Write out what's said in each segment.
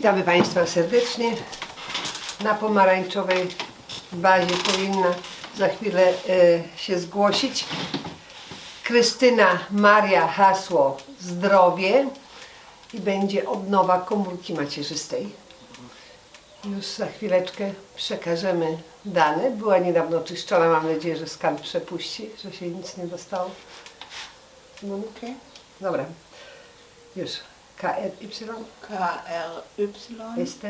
Witamy Państwa serdecznie. Na pomarańczowej bazie powinna za chwilę e, się zgłosić Krystyna Maria Hasło Zdrowie i będzie odnowa komórki macierzystej. Już za chwileczkę przekażemy dane. Była niedawno czyszczona, mam nadzieję, że skan przepuści, że się nic nie dostało. No. Dobra. Już. KRY, K-R-Y-S-T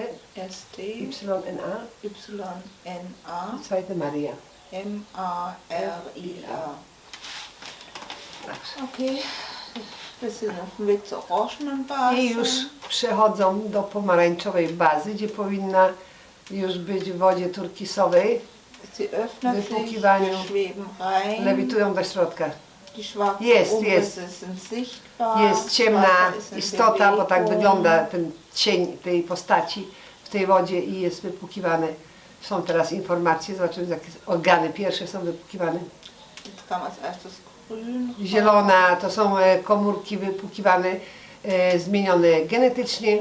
ST, YNA, Y-N-A zweite Maria. M-A-R-I-A. Auf dem Weg zur Orangenenbasis. I już przechodzą do pomarańczowej bazy, gdzie powinna już być w wodzie turkisowej. Sie öffnet sich, Wypłukiwaniu. wir schweben rein. Lewitują do środka. Die Jest, Umrisse sind sichtbar. Jest ciemna Wasser ist in istota, bo tak Bewegung. wygląda ten cień tej postaci w tej wodzie i jest wypłukiwany. Są teraz informacje, zobaczymy jakie organy pierwsze są wypłukiwane. Jetzt kam als erstes grün. Zielona to są e, komórki wypłukiwane, e, zmienione genetycznie.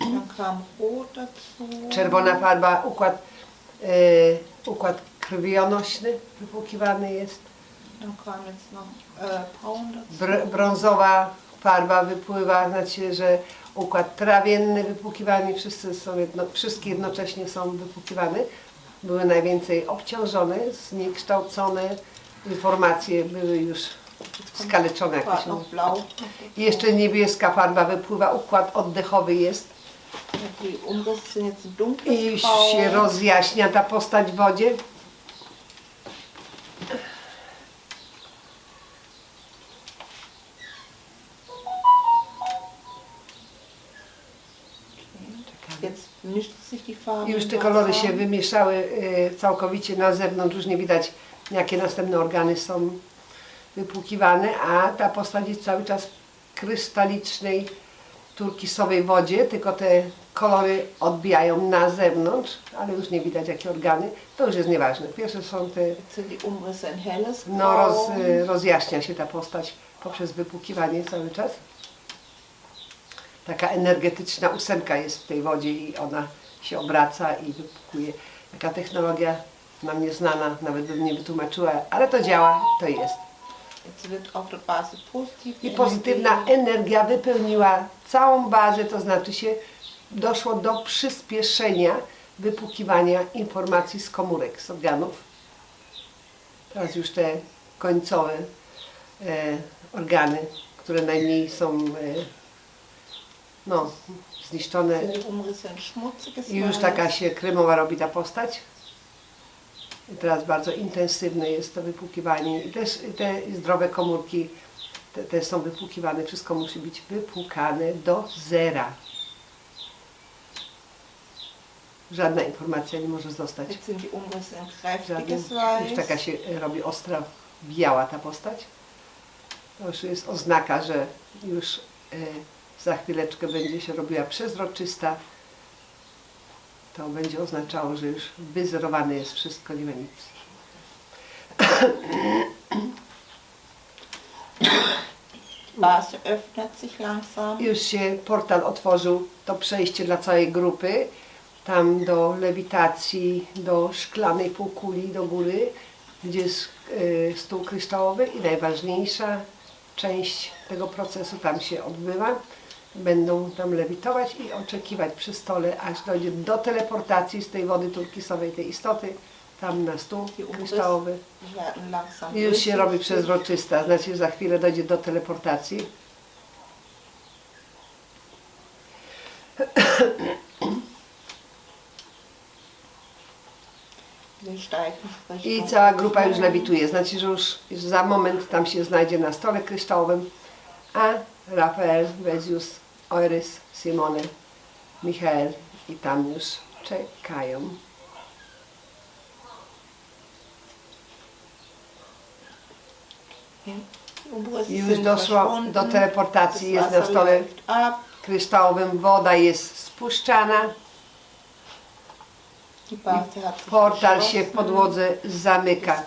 Dann kam rot dazu. Czerwona farba, układ, e, układ krwionośny wypłukiwany jest. Braun dazu. Br brązowa farba wypływa, znaczy, że układ trawienny wypłukiwany, wszyscy są jedno, wszystkie jednocześnie są wypłukiwane. Były najwięcej obciążone, zniekształcone, informacje były już skaleczone. Blau. I Jeszcze niebieska farba wypływa, układ oddechowy jest i się rozjaśnia ta postać w wodzie. Jetzt mischt sich die Farbe. I już te kolory się wymieszały y, całkowicie na zewnątrz, już nie widać jakie następne organy są wypłukiwane, a ta postać jest cały czas w krystalicznej, turkisowej wodzie, tylko te kolory odbijają na zewnątrz, ale już nie widać jakie organy, to już jest nieważne. Pierwsze są te, die Umrisse ein helles Grau. no roz, rozjaśnia się ta postać poprzez wypłukiwanie cały czas. Taka energetyczna ósemka jest w tej wodzie i ona się obraca i wypłukuje. Taka technologia nam nieznana, nawet bym nie wytłumaczyła, ale to działa, to jest. I pozytywna energia wypełniła całą bazę, to znaczy się doszło do przyspieszenia wypłukiwania informacji z komórek, z organów. Teraz już te końcowe e, organy, które najmniej są e, no, zniszczone i już taka się kremowa robi ta postać. I teraz bardzo intensywne jest to wypłukiwanie. I też te zdrowe komórki te, te są wypłukiwane. Wszystko musi być wypłukane do zera. Żadna informacja nie może zostać. Kräftiges Już taka się robi ostra, biała ta postać. To już jest oznaka, że już e, za chwileczkę będzie się robiła przezroczysta. To będzie oznaczało, że już wyzerowane jest wszystko, nie ma nic. Die Base öffnet sich langsam. Już się portal otworzył, to przejście dla całej grupy, tam do lewitacji, do szklanej półkuli do góry, gdzie jest e, stół kryształowy i najważniejsza część tego procesu tam się odbywa. Będą tam lewitować i oczekiwać przy stole, aż dojdzie do teleportacji z tej wody turkisowej, tej istoty, tam na stół kryształowy. I już się robi przezroczysta, znaczy za chwilę dojdzie do teleportacji. I cała grupa już lewituje, znaczy, że już, już za moment tam się znajdzie na stole kryształowym, a Rafael, Vezius, Eurys, Simone, Michael i tam już czekają. Już doszło do teleportacji, jest na stole. Kryształowym, woda jest spuszczana, portal się w podłodze zamyka.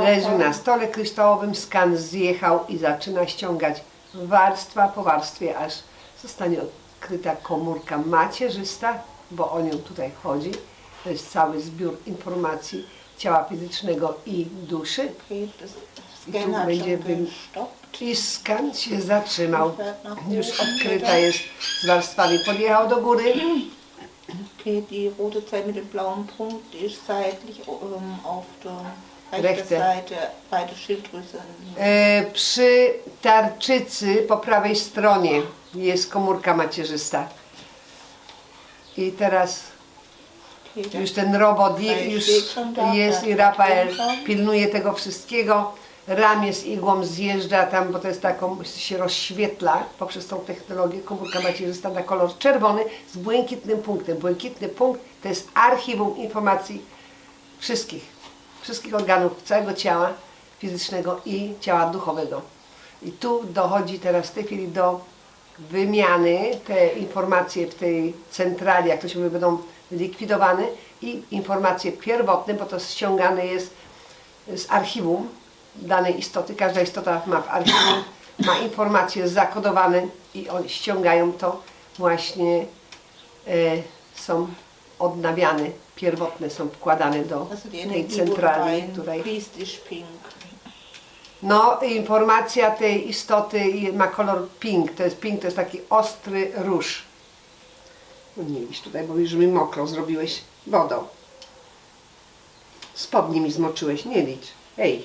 Leży na stole kryształowym, skan zjechał i zaczyna ściągać warstwa po warstwie, aż zostanie odkryta komórka macierzysta, bo o nią tutaj chodzi. To jest cały zbiór informacji ciała fizycznego i duszy. I tu będzie gestoppt. I skan się zatrzymał. Już odkryta jest z warstwami. Podjechał do góry. Die rote Zelle mit dem blauen Punkt, ist seitlich auf der Rechte. E, przy tarczycy po prawej stronie jest komórka macierzysta. I teraz już ten robot już jest i Rafael pilnuje tego wszystkiego. Ramię z igłą zjeżdża tam, bo to jest taką, się rozświetla poprzez tą technologię. Komórka macierzysta na kolor czerwony z błękitnym punktem. Błękitny punkt to jest archiwum informacji wszystkich, wszystkich organów całego ciała fizycznego i ciała duchowego. I tu dochodzi teraz w tej chwili do wymiany te informacje w tej centrali, jak to się mówi, będą likwidowane i informacje pierwotne, bo to ściągane jest z archiwum danej istoty. Każda istota ma w archiwum, ma informacje zakodowane i oni ściągają to właśnie, e, są odnawiane, pierwotne są wkładane do tej centrali, której no, informacja tej istoty ma kolor pink. To jest pink, to jest taki ostry róż. No nie idź tutaj, bo już mi mokro zrobiłeś wodą. Spodnie mi zmoczyłeś, nie licz. Hej.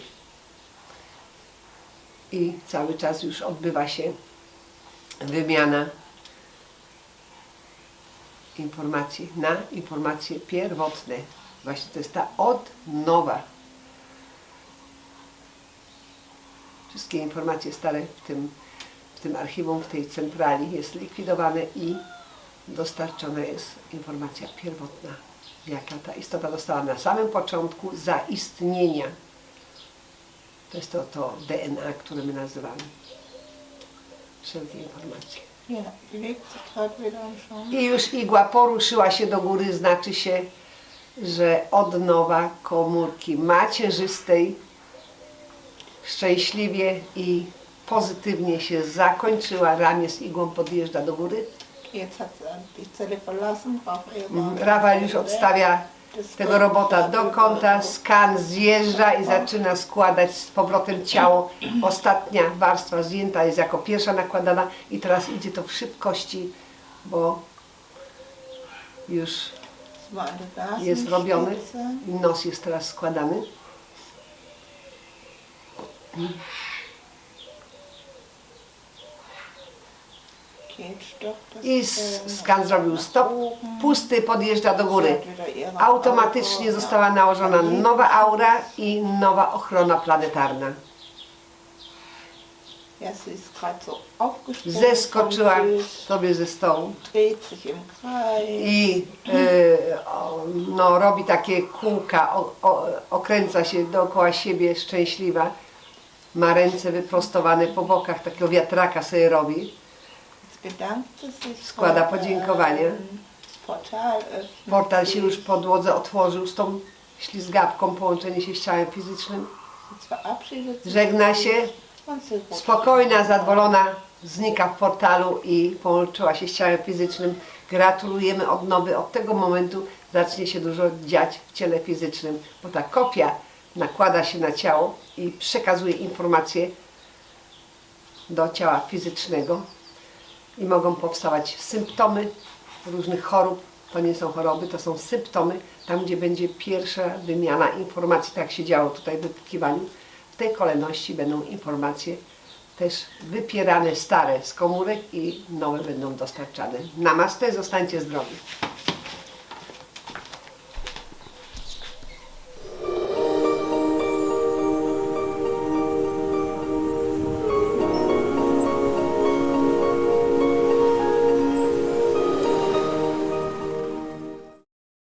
I cały czas już odbywa się wymiana informacji na informacje pierwotne. Właśnie to jest ta odnowa. Wszystkie informacje stare w tym, w tym archiwum, w tej centrali jest likwidowane i dostarczona jest informacja pierwotna, jaka ta istota dostała na samym początku zaistnienia. To jest to, to DNA, które my nazywamy. Wszelkie informacje. Schaum. I już igła poruszyła się do góry, znaczy się, że odnowa komórki macierzystej szczęśliwie i pozytywnie się zakończyła. Ramię z igłą podjeżdża do góry. Mhm. Rafael już odstawia tego robota do kąta, skan zjeżdża i zaczyna składać z powrotem ciało. Ostatnia warstwa zdjęta jest jako pierwsza nakładana i teraz idzie to w szybkości, bo już jest robiony nos jest teraz składany. Okay, jetzt stoppt das I skan zrobił stop, pusty podjeżdża do góry. Automatycznie została nałożona nowa aura i nowa ochrona planetarna. Zeskoczyła sobie ze stołu i e, o, no, robi takie kółka, o, o, okręca się dookoła siebie szczęśliwa. Ma ręce wyprostowane po bokach, takiego wiatraka sobie robi. Sich. Składa ähm, Das Portal się sich. już po dłodze otworzył z tą ślizgawką, połączenie się z ciałem fizycznym. Żegna się, spokojna, zadowolona, znika w portalu i połączyła się z ciałem fizycznym. Gratulujemy odnowy. Od tego momentu zacznie się dużo dziać w ciele fizycznym, bo ta kopia nakłada się na ciało i przekazuje informacje do ciała fizycznego i mogą powstawać symptomy różnych chorób. To nie są choroby, to są symptomy, tam gdzie będzie pierwsza wymiana informacji, tak się działo tutaj w wypykiwaniu. W tej kolejności będą informacje też wypierane stare z komórek i nowe będą dostarczane. Namaste, zostańcie zdrowi.